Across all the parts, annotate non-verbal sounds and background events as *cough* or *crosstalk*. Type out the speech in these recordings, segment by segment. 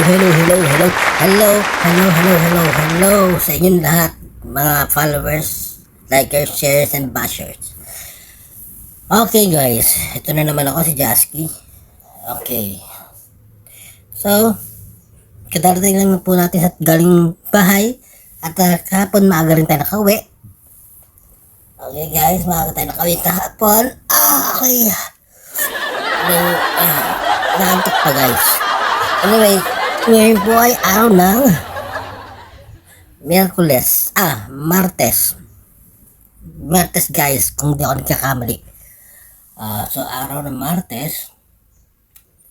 hello, hello, hello, hello, hello, hello, hello, hello sa inyong lahat, mga followers, likers, shares, and bashers. Okay guys, ito na naman ako si Jasky. Okay. So, kadarating lang po natin sa galing bahay at uh, kahapon maaga rin tayo nakauwi. Okay guys, maaga tayo nakauwi kahapon. Ah, okay. Then, ah, naantok pa guys. Anyway, ngayon po ay araw ng Miyerkules. Ah, Martes. Martes guys, kung di ako nagkakamali. Ah, so araw ng Martes.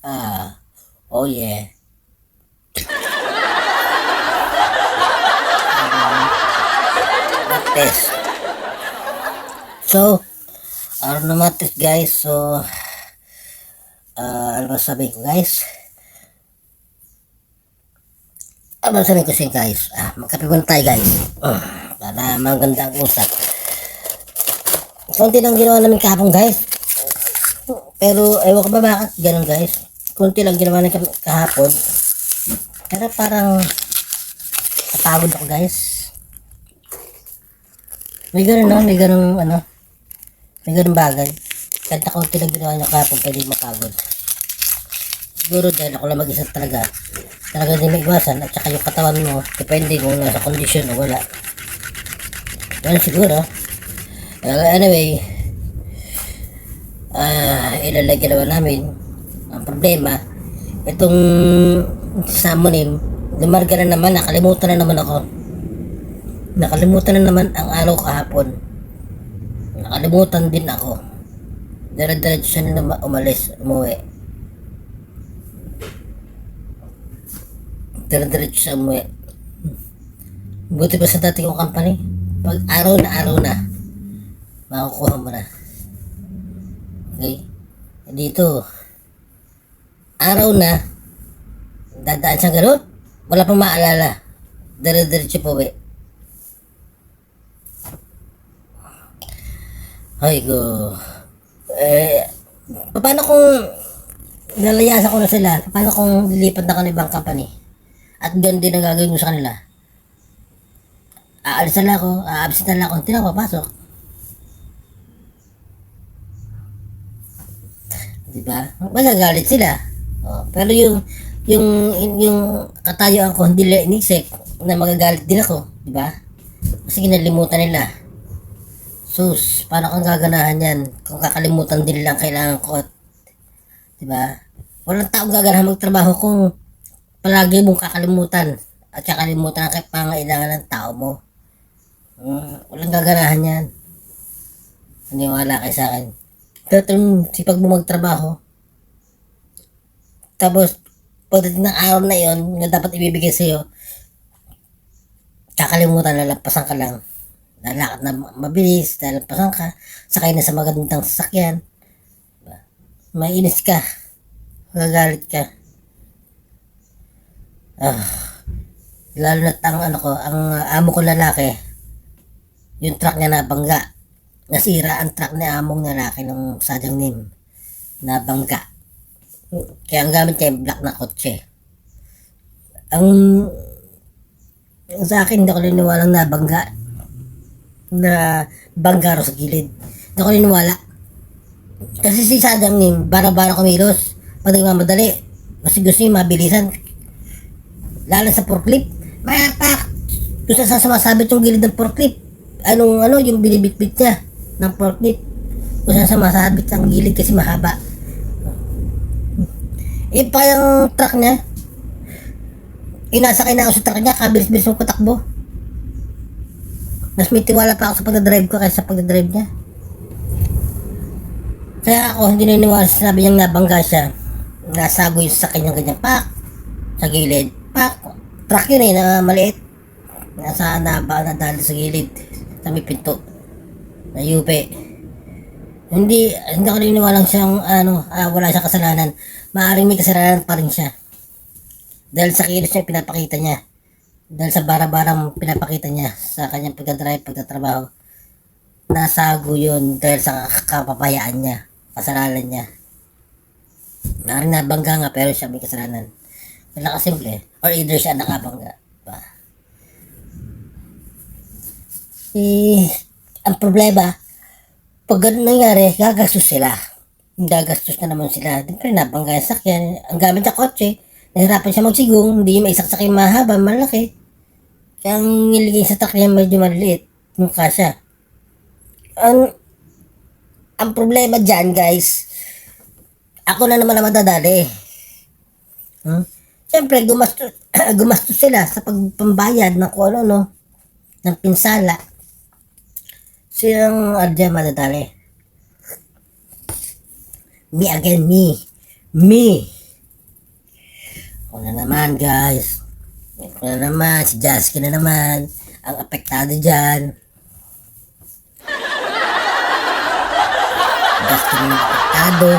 Ah, oh yeah. Martes. So, araw ng Martes guys. So, ah, ano ba sabihin ko guys? Ano sabihin ko siya guys? Ah, magkape muna tayo guys. Uh, maganda ang usap. Kunti lang ginawa namin kahapon guys. Pero ewan ko ba bakit ganun guys. Kunti lang ginawa namin kahapon. Pero parang napagod ako guys. May ganun no? May ganun ano? May ganun bagay. Kahit na kunti lang ginawa niya kahapon, pwede mapagod. Siguro dahil ako lang mag-isa talaga. Talaga hindi may iwasan at saka yung katawan mo, depende kung nasa kondisyon o wala. Well, siguro. Uh, anyway, ah ilalagyan naman namin ang problema. Itong summoning, lumarga na naman, nakalimutan na naman ako. Nakalimutan na naman ang araw kahapon. Nakalimutan din ako. Dara-diretso siya na umalis, umuwi. Dara-diretso siya umuwi. Buti pa sa dati kong company. Pag araw na araw na, makukuha mo na. Okay? Dito, araw na, dadaan siya ganun, wala pang maalala. Dire-diretso po, we. Ay, go. Eh, paano kung nalayasan ko na sila? Paano kung lilipat na ka ng ibang company? At ganun din ang gagawin mo sa kanila? Aalis na lang ako, aabsent na lang ako, hindi na ako papasok. Di ba? Magagalit sila. Oh, pero yung yung yung katayuan ko hindi nila inisip na magagalit din ako, di ba? Kasi kinalimutan nila. Sus, paano kang gaganahan yan kung kakalimutan din lang kailangan ko? Di ba? Walang taong gaganahan magtrabaho kung palagi mong kakalimutan at kakalimutan ang pangailangan ng tao mo. Mm, walang gaganahan yan. Naniwala kayo sa akin. Pero itong sipag mo magtrabaho, tapos pagdating ng araw na yon na dapat ibibigay sa'yo, kakalimutan, lalampasan ka lang. Lalakad na mabilis, lalampasan ka, sakay na sa magandang sasakyan. Diba? Mainis ka, magagalit ka. Ah, lalo na ang ano ko, ang amo ko lalaki, yung truck niya nabangga. Nasira ang truck ni among lalaki ng sadyang name. Nabangga. Kaya ang gamit niya yung black na kotse. Ang ang sa akin, hindi ako niniwalang nabangga na bangga raw sa gilid. Hindi ako niniwala. Kasi si Sadang Nim, bara-bara kumilos. Pag nagmamadali, kasi gusto niya mabilisan. Lalo sa forklift, mapak! Gusto sa sumasabit yung gilid ng forklift. Anong ano, yung binibitbit niya ng forklift. Gusto sa sumasabit ang gilid kasi mahaba. Eh, pa yung truck niya, inasakay na ako sa truck niya, kabilis-bilis yung kutakbo. Mas may tiwala pa ako sa pagdadrive ko kaysa sa pagdadrive niya. Kaya ako hindi naniniwala sa sabi niyang nabangga siya. Nasago yung sa kanyang ganyan pak. Sa gilid. Pak. Truck yun eh, na maliit. Nasa naba na dali sa gilid. Sa may pinto. Na yupe. Hindi, hindi ako naniniwalang siyang, ano, ah, wala siyang kasalanan. Maaring may kasalanan pa rin siya. Dahil sa kilos niya, pinapakita niya. Dahil sa bara-barang pinapakita niya sa kanyang pagdadrive, pagtatrabaho. Nasago yun dahil sa kapapayaan niya, kasalanan niya. Maaaring nabangga nga pero siya may kasalanan. Na nakasimple. Or either siya nakabangga. Diba? Eh, ang problema, pag ganun nangyari, gagastos sila. Gagastos na naman sila. Pa rin nabangga yung sakyan. Ang gamit sa kotse, nahirapan siya magsigong, hindi may isaksak yung mahaba, malaki. Kaya ang nilagay sa takyan medyo maliliit, yung kasya. Ang, ang problema dyan, guys, ako na naman ang madadali. Hmm? Siyempre, gumastos, *clears throat* gumastos sila sa pagpambayad ng kung ano, no? Ng pinsala. Silang adya madadali. Me again, me. Me. Ako na naman, guys. Ako na naman, si Jasky na naman. Ang apektado dyan. Jasky na apektado.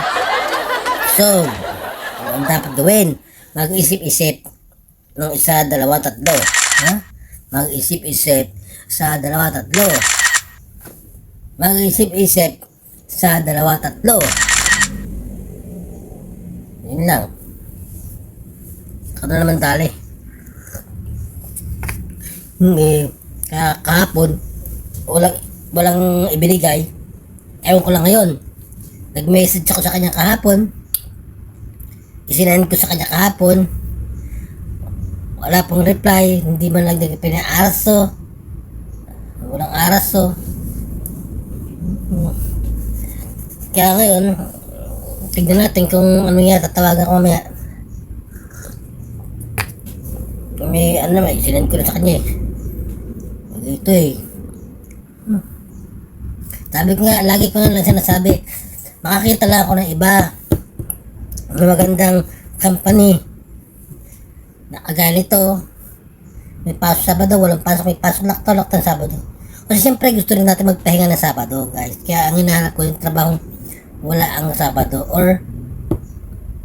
So, ano ang dapat gawin? Mag-isip-isip ng isa, dalawa, tatlo. Ha? Mag-isip-isip sa dalawa, tatlo. Mag-isip-isip sa dalawa, tatlo. Yun lang. Na naman tali. Hindi. Kaya kahapon, walang, walang ibinigay. Ewan ko lang ngayon. Nag-message ako sa kanya kahapon. Isinend ko sa kanya kahapon. Wala pong reply. Hindi man lang araso. Walang araso. Kaya ngayon, tignan natin kung ano nga tatawagan ko mamaya. May ano naman, isinend ko na sa kanya eh. Ito eh. Sabi ko nga, lagi ko nga lang sinasabi, makakita lang ako ng iba na magandang company na kagaya nito may pasok Sabado, walang pasok, may pasok laktaw, laktaw Sabado. Kasi siyempre gusto rin natin magpahinga ng Sabado, guys. Kaya ang hinahanap ko yung trabaho wala ang Sabado or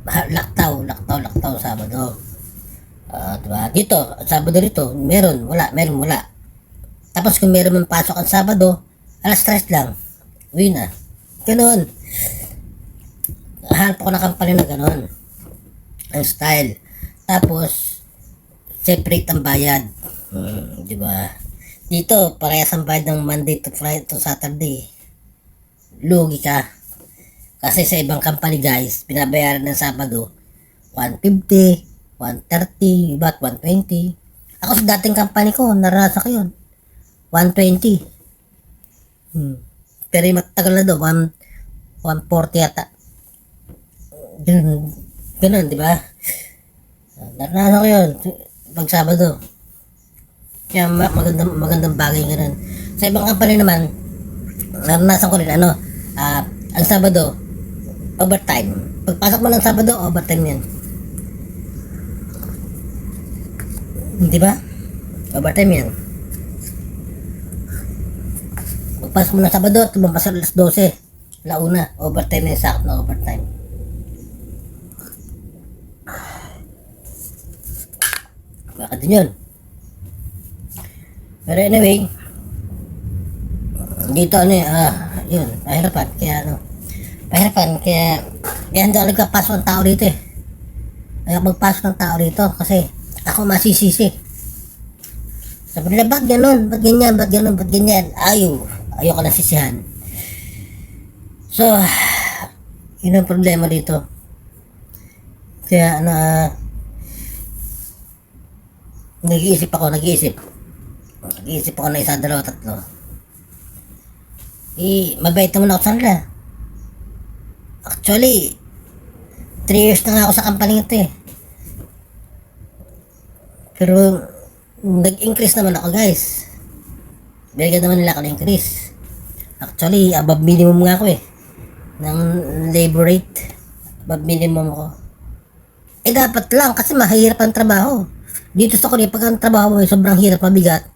laktaw, laktaw, laktaw Sabado. Ah, diba? Dito, Sabado rito, meron, wala, meron, wala. Tapos kung meron man pasok ang Sabado, alas 3 lang. Uwi na. Ganun. Hanap ako ng company na ganun. Ang style. Tapos, separate ang bayad. Hmm, di ba? Dito, parehas ang bayad ng Monday to Friday to Saturday. Lugi ka. Kasi sa ibang company guys, binabayaran ng Sabado, 150, 130, iba't 120. Ako sa dating company ko, naranasan ko yun. 120. Hmm. Pero yung matagal na doon, 1, 140 yata. Ganun, ganun, di ba? Naranasan ko yun, pag Sabado. Kaya ma- magandang, magandang bagay ganun. Sa ibang company naman, naranasan ko rin, ano, ah, ang Sabado, overtime. Pagpasok mo ng Sabado, overtime yan. Di ba? Overtime yan. Pagpasok mo ng Sabado, tumampas alas 12. Launa, overtime yung sakot na overtime. Baka din yun. Pero anyway, dito ano eh, ah, yun, pahirapan. Kaya ano, pahirapan. Kaya, kaya hindi ako nagkapasok ng tao dito eh. Ayaw magpasok ng tao dito kasi ako masisisi. Sabi nila, ba't ganun? Ba't ganyan? Ba't ganun? Ba't ganyan? Ayaw. Ayaw ka na sisihan. So, yun ang problema dito. Kaya, ano, ah, nag-iisip ako, nag-iisip. Nag-iisip ako na isa, dalawa, tatlo. Eh, mabait naman ako sa kanila. Actually, 3 years na nga ako sa company ito eh. Pero, nag-increase naman ako guys. Binigyan naman nila ako ng increase. Actually, above minimum nga ako eh. Ng labor rate. Above minimum ako. Eh dapat lang kasi mahirap ang trabaho. Dito sa Korea, pag ang trabaho mo ay sobrang hirap mabigat,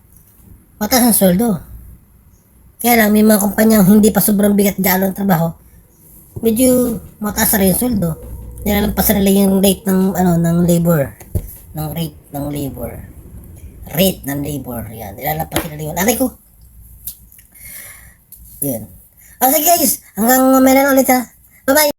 mataas ang sweldo. Kaya lang, may mga kumpanyang hindi pa sobrang bigat gano'n ang trabaho, medyo mataas rin yung sweldo. Nilalampas nila yung rate ng, ano, ng labor. Ng rate ng labor. Rate ng labor. Yan. Nilalampas nila yun. Aray ko. Yan. O guys, hanggang mamaya na ulit ha. Bye-bye.